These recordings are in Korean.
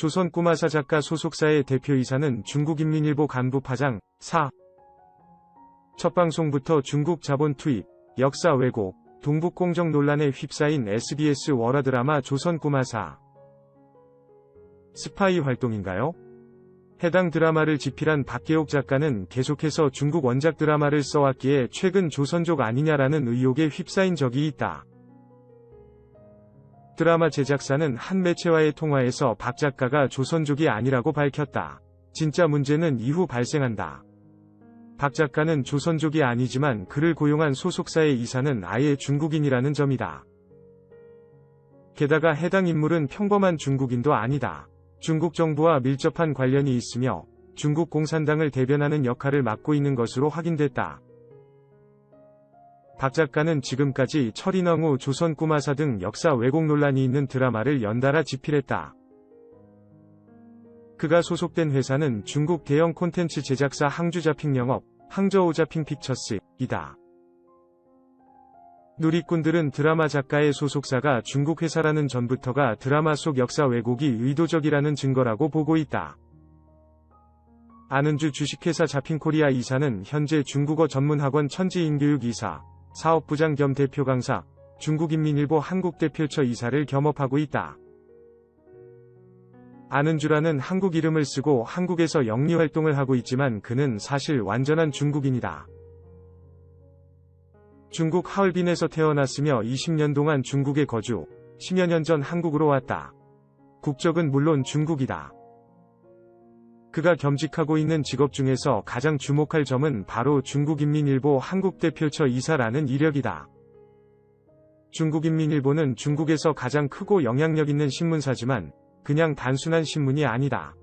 조선 꼬마사 작가 소속사의 대표이사는 중국인민일보 간부 파장 4. 첫 방송부터 중국 자본 투입, 역사 왜곡, 동북공정 논란에 휩싸인 SBS 월화 드라마 조선 꼬마사. 스파이 활동인가요? 해당 드라마를 집필한 박계옥 작가는 계속해서 중국 원작 드라마를 써왔기에 최근 조선족 아니냐라는 의혹에 휩싸인 적이 있다. 드라마 제작사는 한 매체와의 통화에서 박 작가가 조선족이 아니라고 밝혔다. 진짜 문제는 이후 발생한다. 박 작가는 조선족이 아니지만 그를 고용한 소속사의 이사는 아예 중국인이라는 점이다. 게다가 해당 인물은 평범한 중국인도 아니다. 중국 정부와 밀접한 관련이 있으며 중국 공산당을 대변하는 역할을 맡고 있는 것으로 확인됐다. 박 작가는 지금까지 철인왕후 조선 꾸마사 등 역사 왜곡 논란이 있는 드라마를 연달아 집필했다. 그가 소속된 회사는 중국 대형 콘텐츠 제작사 항주자핑영업, 항저우자핑 픽처스이다. 누리꾼들은 드라마 작가의 소속사가 중국 회사라는 전부터가 드라마 속 역사 왜곡이 의도적이라는 증거라고 보고 있다. 아는주 주식회사 자핑코리아 이사는 현재 중국어 전문학원 천지인교육 이사, 사업부장 겸 대표 강사, 중국인민일보 한국대표처 이사를 겸업하고 있다. 아는주라는 한국 이름을 쓰고 한국에서 영리 활동을 하고 있지만 그는 사실 완전한 중국인이다. 중국 하얼빈에서 태어났으며 20년 동안 중국에 거주, 10여 년 전 한국으로 왔다. 국적은 물론 중국이다. 그가 겸직하고 있는 직업 중에서 가장 주목할 점은 바로 중국인민일보 한국대표처 이사라는 이력이다. 중국인민일보는 중국에서 가장 크고 영향력 있는 신문사지만 그냥 단순한 신문이 아니다.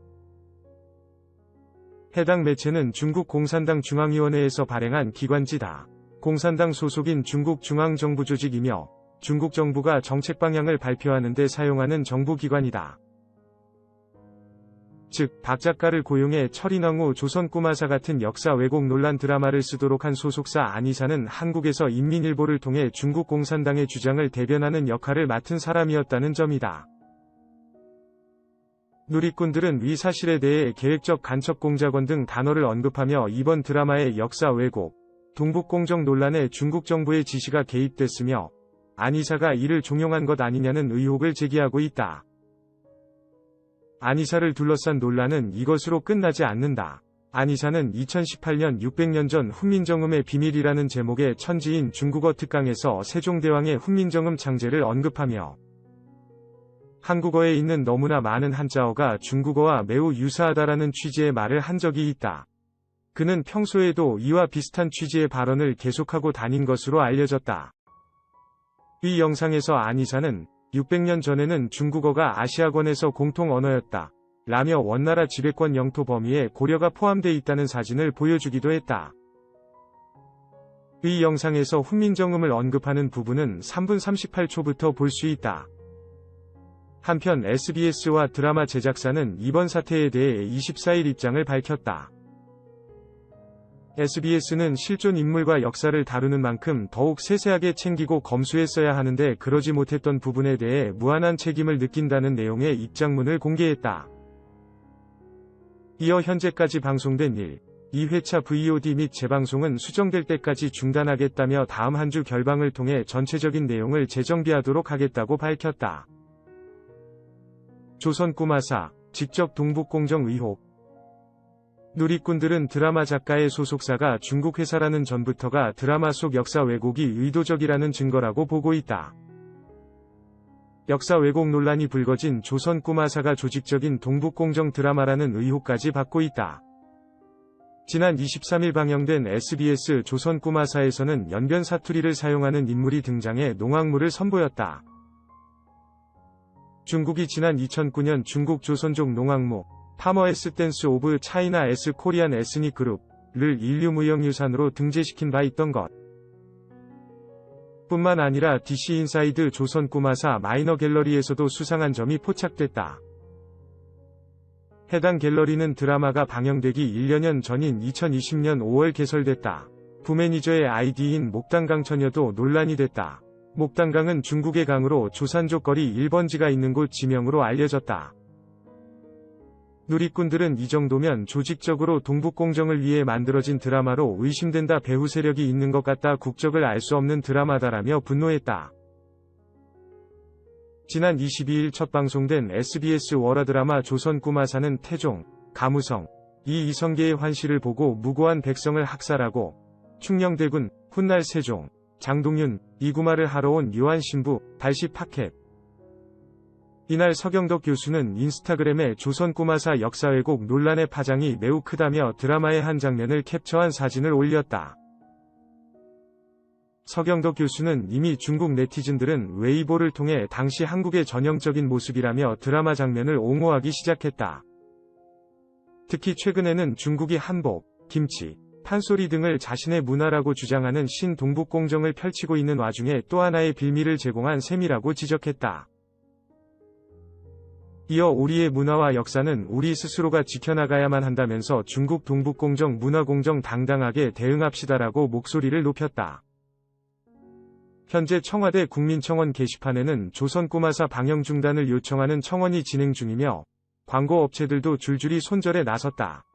해당 매체는 중국 공산당 중앙위원회에서 발행한 기관지다. 공산당 소속인 중국 중앙정부 조직이며 중국 정부가 정책 방향을 발표하는 데 사용하는 정부기관이다. 즉, 박 작가를 고용해 철인왕후 조선 꼬마사 같은 역사 왜곡 논란 드라마를 쓰도록 한 소속사 안이사는 한국에서 인민일보를 통해 중국 공산당의 주장을 대변하는 역할을 맡은 사람이었다는 점이다. 누리꾼들은 위 사실에 대해 계획적 간첩 공작원 등 단어를 언급하며 이번 드라마의 역사 왜곡, 동북공정 논란에 중국 정부의 지시가 개입됐으며 안이사가 이를 종용한 것 아니냐는 의혹을 제기하고 있다. 안이사를 둘러싼 논란은 이것으로 끝나지 않는다. 안이사는 2018년 600년 전 훈민정음의 비밀이라는 제목의 천지인 중국어 특강에서 세종대왕의 훈민정음 창제를 언급하며 한국어에 있는 너무나 많은 한자어가 중국어와 매우 유사하다라는 취지의 말을 한 적이 있다. 그는 평소에도 이와 비슷한 취지의 발언을 계속하고 다닌 것으로 알려졌다. 이 영상에서 안이사는 600년 전에는 중국어가 아시아권에서 공통 언어였다. 라며 원나라 지배권 영토 범위에 고려가 포함되어 있다는 사진을 보여주기도 했다. 이 영상에서 훈민정음을 언급하는 부분은 3분 38초부터 볼 수 있다. 한편 SBS와 드라마 제작사는 이번 사태에 대해 24일 입장을 밝혔다. SBS는 실존 인물과 역사를 다루는 만큼 더욱 세세하게 챙기고 검수했어야 하는데 그러지 못했던 부분에 대해 무한한 책임을 느낀다는 내용의 입장문을 공개했다. 이어 현재까지 방송된 1, 2회차 VOD 및 재방송은 수정될 때까지 중단하겠다며 다음 한 주 결방을 통해 전체적인 내용을 재정비하도록 하겠다고 밝혔다. 조선 꾸마사, 직접 동북공정 의혹, 누리꾼들은 드라마 작가의 소속사가 중국 회사라는 전부터가 드라마 속 역사 왜곡이 의도적이라는 증거라고 보고 있다. 역사 왜곡 논란이 불거진 조선 꾸마사가 조직적인 동북공정 드라마라는 의혹까지 받고 있다. 지난 23일 방영된 SBS 조선 꾸마사에서는 연변 사투리를 사용하는 인물이 등장해 농악물을 선보였다. 중국이 지난 2009년 중국 조선족 농악무, 파머 S 댄스 오브 차이나 S 코리안 에스닉 그룹을 인류 무형유산으로 등재시킨 바 있던 것. 뿐만 아니라 DC 인사이드 조선 꾸마사 마이너 갤러리에서도 수상한 점이 포착됐다. 해당 갤러리는 드라마가 방영되기 1년여 전인 2020년 5월 개설됐다. 부매니저의 아이디인 목단강 처녀도 논란이 됐다. 목단강은 중국의 강으로 조산족 거리 1번지가 있는 곳 지명으로 알려졌다. 누리꾼들은 이 정도면 조직적으로 동북공정을 위해 만들어진 드라마로 의심된다 배후 세력이 있는 것 같다 국적을 알 수 없는 드라마다라며 분노했다. 지난 22일 첫 방송된 SBS 월화 드라마 조선 꾸마사는 태종, 가무성, 이 이성계의 환시를 보고 무고한 백성을 학살하고 충녕대군, 훗날 세종, 장동윤, 이구마를 하러 온 유한 신부, 달시 파켓. 이날 서경덕 교수는 인스타그램에 조선 꾸마사 역사 왜곡 논란의 파장이 매우 크다며 드라마의 한 장면을 캡처한 사진을 올렸다. 서경덕 교수는 이미 중국 네티즌들은 웨이보를 통해 당시 한국의 전형적인 모습이라며 드라마 장면을 옹호하기 시작했다. 특히 최근에는 중국이 한복, 김치, 판소리 등을 자신의 문화라고 주장하는 신동북공정을 펼치고 있는 와중에 또 하나의 빌미를 제공한 셈이라고 지적했다. 이어 우리의 문화와 역사는 우리 스스로가 지켜나가야만 한다면서 중국 동북공정 문화공정 당당하게 대응합시다라고 목소리를 높였다. 현재 청와대 국민청원 게시판에는 조선 꼬마사 방영 중단을 요청하는 청원이 진행 중이며 광고 업체들도 줄줄이 손절에 나섰다.